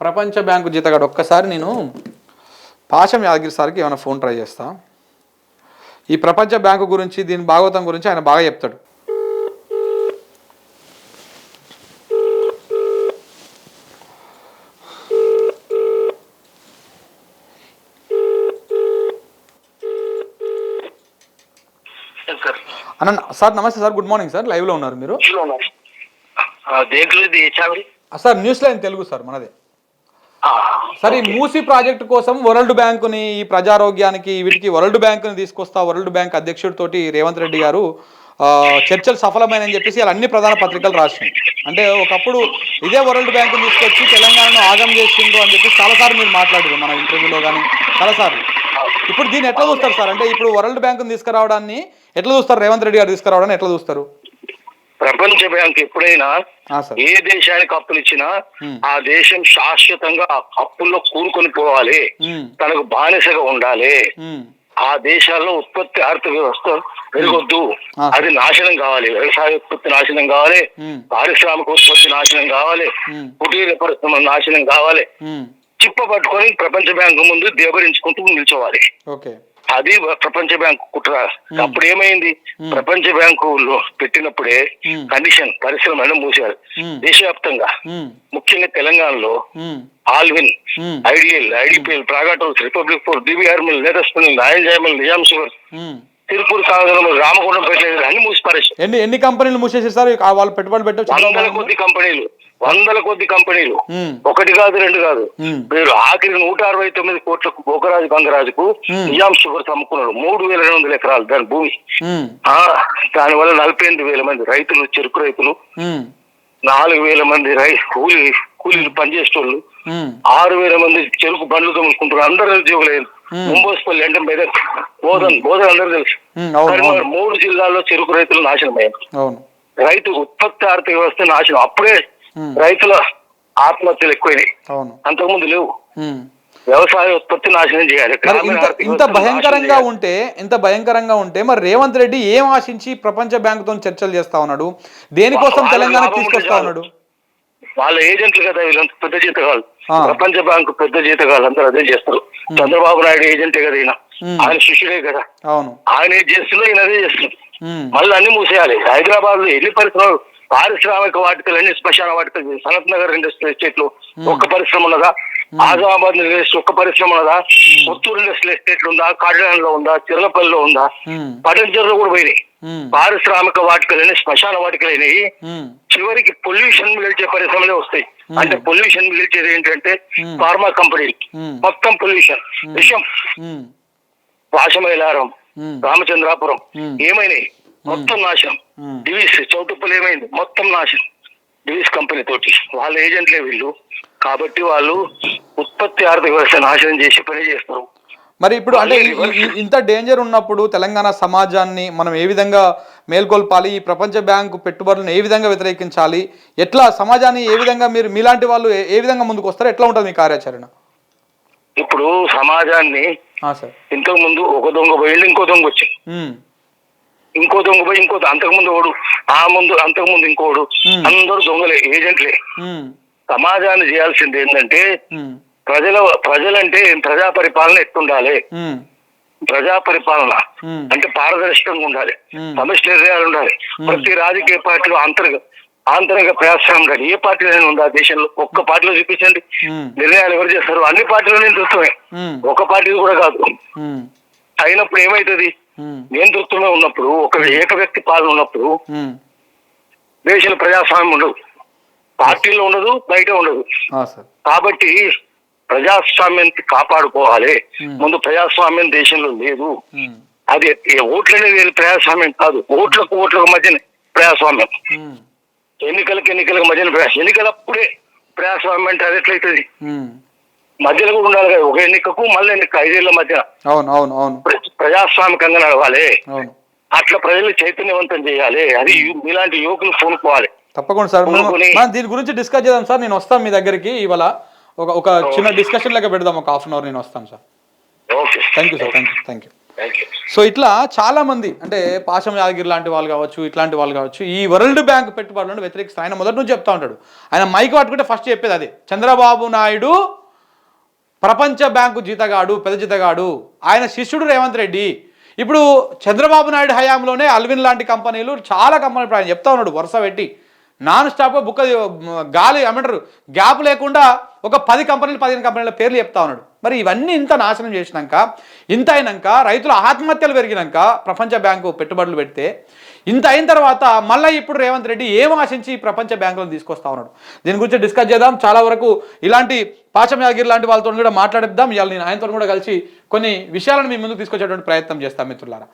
ప్రపంచ బ్యాంకు జీతగాడు ఒక్కసారి నేను పాశం యాదగిరి సార్కి ఏమైనా ఫోన్ ట్రై చేస్తా. ఈ ప్రపంచ బ్యాంకు గురించి దీని భాగవతం గురించి ఆయన బాగా చెప్తాడు. అన్న సార్ నమస్తే సార్ గుడ్ మార్నింగ్ సార్. లైవ్లో ఉన్నారు మీరు. Sir news line Telugu sir మనదే. సార్ ఈ మూసీ ప్రాజెక్టు కోసం వరల్డ్ బ్యాంకుని ఈ ప్రజారోగ్యానికి వీటికి వరల్డ్ బ్యాంకుని తీసుకొస్తా వరల్డ్ బ్యాంక్ అధ్యక్షుడితోటి రేవంత్ రెడ్డి గారు చర్చలు సఫలమైనని చెప్పేసి ఇలా అన్ని ప్రధాన పత్రికలు రాసినాయి. అంటే ఒకప్పుడు ఇదే వరల్డ్ బ్యాంకుని తీసుకొచ్చి తెలంగాణను ఆగం చేసిండ్రు అని చెప్పి చాలాసార్లు మీరు మాట్లాడారు మన ఇంటర్వ్యూలో కానీ చాలాసార్లు. ఇప్పుడు దీన్ని ఎట్లా చూస్తారు సార్? అంటే ఇప్పుడు వరల్డ్ బ్యాంకుని తీసుకురావడాన్ని ఎట్లా చూస్తారు? రేవంత్ రెడ్డి గారు తీసుకురావడాన్ని ఎట్లా చూస్తారు? ప్రపంచ బ్యాంక్ ఎప్పుడైనా ఏ దేశానికి అప్పులు ఇచ్చినా. ఆ దేశం శాశ్వతంగా అప్పుల్లో కూరుకొని పోవాలి. తనకు బానిసగా ఉండాలి. ఆ దేశాల్లో ఉత్పత్తి ఆర్థిక వ్యవస్థ పెరగొద్దు. అది నాశనం కావాలి. వ్యవసాయ ఉత్పత్తి నాశనం కావాలి. పారిశ్రామిక ఉత్పత్తి నాశనం కావాలి. కుటీర పరిశ్రమ నాశనం కావాలి. చిప్ప పట్టుకొని ప్రపంచ బ్యాంకు ముందు దేవరించుకుంటూ నిల్చోవాలి. అది ప్రపంచ బ్యాంకు కుట్ర. అప్పుడు ఏమైంది ప్రపంచ బ్యాంకులో పెట్టినప్పుడే Hmm. కండిషన్ పరిశ్రమలను మూసారు. Hmm. దేశవ్యాప్తంగా ముఖ్యంగా తెలంగాణలో ఆల్విన్ ఉమ్, ఐడియల్ ఐడిపిఎల్ ప్రాగాటోస్ రిపబ్లిక్ ఫోర్ డిబిఆర్ మిల్ లేటెస్ట్ నాయన్ జాయ్ మిల్ నిజాం షుగర్. తిరుపూర్ కాగరం రామగుండం పెట్టలేదు అన్ని మూసిపారేశారు ఎన్ని ఎన్ని కంపెనీలు మూసేసారు సార్? ఆ వాళ్ళు పెట్టుబడి పెట్టే వందల కొద్ది కంపెనీలు. వందల కొద్ది కంపెనీలు. ఒకటి కాదు రెండు కాదు. మీరు ఆఖరి నూట అరవై తొమ్మిది కోట్లకు బొగరాజు గంగరాజుకు. నిజాం షుగర్స్ అమ్ముకున్నాడు మూడు వేల రెండు వందల ఎకరాలు దాని భూమి. దాని వల్ల నలభై ఎనిమిది వేల మంది రైతులు చెరుకు రైతులు నాలుగు వేల మంది రై కూలీ కూలీలు పనిచేసేటోళ్ళు ఆరు వేల మంది చెరుకు బండ్లు తోముకుంటారు అందరూ ఉద్యోగులు. ముంబోస్పల్లి అంటే మెదక్ బోధన్ బోధన్ అందరూ తెలుసు. మూడు జిల్లాల్లో చెరుకు రైతులు నాశనం అయ్యారు అవును. రైతు ఉత్పత్తి ఆర్థిక వ్యవస్థ నాశనం. అప్పుడే. రైతుల ఆత్మహత్యలు ఎక్కువైనాయి. అవును. అంతకుముందు లేవు. ఉమ్. వ్యవసాయ ఉత్పత్తి నాశనం చేయాలి. ఇంత భయంకరంగా ఉంటే ఇంత భయంకరంగా ఉంటే మరి రేవంత్ రెడ్డి ఏం ఆశించి ప్రపంచ బ్యాంకుతో చర్చలు చేస్తా ఉన్నాడు? దేనికోసం తెలంగాణ తీసుకొస్తా ఉన్నాడు. వాళ్ళ ఏజెంట్లు కదా వీళ్ళంతా పెద్ద ఆ. ప్రపంచ బ్యాంకు పెద్ద జీతగాళ్ళు అందరూ అదే చేస్తారు. చంద్రబాబు నాయుడు ఏజెంటే కదా ఈయన. Hmm. ఆయన శిష్యుడే కదా. అవును. ఆయన ఏది చేస్తుందో ఈయన అదే చేస్తుంది ఉమ్, మళ్ళీ అన్ని మూసేయాలి. హైదరాబాద్లో ఎన్ని పరిశ్రమలు పారిశ్రామిక వాటికలు అన్ని శ్మశాన వాటికలు సనత్ నగర్ ఇండస్ట్రీ ఎస్టేట్లో ఒక్క పరిశ్రమ ఉన్నదా? ఆజామాబాద్ ఇండస్ట్రీ ఒక్క పరిశ్రమ ఉన్నదా? పుత్తూరు ఇండస్ట్రియల్ ఎస్టేట్ ఉందా? కాకినాడలో ఉందా? చిర్లపల్లిలో ఉందా? ఉమ్, పటంచెరులో కూడా పోయినాయి. పారిశ్రామిక వాటికలని శ్మశాన వాటికలైనవి చివరికి పొల్యూషన్ మిగిల్చే పరిశ్రమలే వస్తాయి. అంటే పొల్యూషన్ మిగిల్చేది ఏంటంటే. ఫార్మా కంపెనీలు. మొత్తం పొల్యూషన్. విషయం వాషమైలారం రామచంద్రాపురం. ఏమైనాయి? మొత్తం నాశనం. డివిస్ చౌటుప్పలు ఏమైంది మొత్తం నాశనం. డివిస్ కంపెనీ తోటి. వాళ్ళ ఏజెంట్లే వీళ్ళు. కాబట్టి వాళ్ళు ఉత్పత్తి ఆర్థిక వ్యవస్థ నాశనం చేసి పని చేస్తారు. మరి ఇప్పుడు అంటే ఇంత డేంజర్ ఉన్నప్పుడు తెలంగాణ సమాజాన్ని మనం ఏ విధంగా మేల్కొల్పాలి? ఈ ప్రపంచ బ్యాంకు పెట్టుబడులను ఏ విధంగా వ్యతిరేకించాలి? ఎట్లా సమాజాన్ని ఏ విధంగా మీరు మీలాంటి వాళ్ళు ఏ- విధంగా ముందుకు వస్తారు? ఎట్లా ఉంటుంది మీ కార్యాచరణ? ఇప్పుడు సమాజాన్ని ఇంతకు ముందు ఒక దొంగ పోయింది ఇంకో దొంగ వచ్చింది ఇంకో దొంగ పోయి ఇంకో అంతకు ముందు ఓడు ఆ ముందు అంతకు ముందు ఇంకోడు. అందరూ దొంగలే ఏజెంట్లే. సమాజాన్ని చేయాల్సింది ఏంటంటే ప్రజల ప్రజలంటే ప్రజా పరిపాలన ఎట్టుండాలి ప్రజా పరిపాలన అంటే పారదర్శకంగా ఉండాలి. సమిష్టి నిర్ణయాలు ఉండాలి. ప్రతి రాజకీయ పార్టీలో అంతర్గత ఆంతరిక ప్రయాసం ఉండాలి. ఏ పార్టీలో ఉందా దేశంలో ఒక్క పార్టీలో చూపించండి. నిర్ణయాలు ఎవరు చేస్తారు? అన్ని పార్టీలో నేతృత్వమే ఉమ్, ఒక పార్టీ కూడా కాదు. అయినప్పుడు ఏమైతుంది? ఉమ్, నియంతృత్వమే ఉన్నప్పుడు ఒక ఏక వ్యక్తి పాలన ఉన్నప్పుడు. దేశంలో ప్రజాస్వామ్యం ఉండదు. పార్టీలో ఉండదు బయట ఉండదు. కాబట్టి ప్రజాస్వామ్యాన్ని కాపాడుకోవాలి. ముందు ప్రజాస్వామ్యం దేశంలో లేదు. అది ఓట్లు అనేది ప్రజాస్వామ్యం కాదు. ఓట్లకు ఓట్లకు మధ్యన ప్రజాస్వామ్యం. ఎన్నికలకు ఎన్నికలకు మధ్యన ప్రజా ఎన్నికలప్పుడే ప్రజాస్వామ్యం అంటే అది ఎట్లయితుంది. మధ్యలో కూడా ఉండాలి కదా ఒక ఎన్నికకు మళ్ళీ ఎన్నిక ఐదేళ్ళ మధ్య అవును అవును అవును. ప్ర- ప్రజాస్వామికంగా నడవాలి. అవును. అట్లా ప్రజలు చైతన్యవంతం చేయాలి. అది మీలాంటి యువకులు పూనుకోవాలి తప్పకుండా సార్. మనం దీని గురించి డిస్కస్ చేద్దాం సార్. నేను వస్తాను మీ దగ్గరికి. ఇవాళ ఒక ఒక చిన్న డిస్కషన్ లెక్క పెడదాం. ఒక హాఫ్ అన్ అవర్ నేను వస్తాను sir. Thank you sir thank you thank you thank you so ఇట్లా చాలా మంది అంటే పాశం యాదగిరి లాంటి వాళ్ళు కావచ్చు ఇట్లాంటి వాళ్ళు కావచ్చు ఈ వరల్డ్ బ్యాంక్ పెట్టుబడులను వ్యతిరేకిస్తారు ఆయన మొదటి నుంచి చెప్తా ఉంటాడు. ఆయన మైక్ పట్టుకుంటే ఫస్ట్ చెప్పేది అదే. చంద్రబాబు నాయుడు ప్రపంచ బ్యాంకు జీతగాడు పెద్ద జీతగాడు ఆయన శిష్యుడు రేవంత్ రెడ్డి. ఇప్పుడు చంద్రబాబు నాయుడు హయాంలోనే అల్విన్ లాంటి కంపెనీలు చాలా కంపెనీలు ఇప్పుడు ఆయన చెప్తా ఉన్నాడు వరుస పెట్టి. నాన్ స్టాప్ బుక్క గాలి ఏమంటారు గ్యాప్ లేకుండా ఒక పది కంపెనీలు పదిహేను కంపెనీల పేర్లు చెప్తా ఉన్నాడు. మరి ఇవన్నీ ఇంత నాశనం చేసినాక ఇంత అయినాక రైతుల ఆత్మహత్యలు పెరిగినాక ప్రపంచ బ్యాంకు పెట్టుబడులు పెడితే ఇంత అయిన తర్వాత మళ్ళీ ఇప్పుడు రేవంత్ రెడ్డి ఏం ఆశించి ప్రపంచ బ్యాంకులను తీసుకొస్తా ఉన్నాడు? దీని గురించి డిస్కస్ చేద్దాం. చాలా వరకు ఇలాంటి పాచం యాగిరి లాంటి వాళ్ళతో కూడా మాట్లాడిద్దాం. ఇవాళ నేను ఆయనతో కూడా కలిసి కొన్ని విషయాలను మీ ముందుకు తీసుకొచ్చేటువంటి ప్రయత్నం చేస్తాం మిత్రులారా.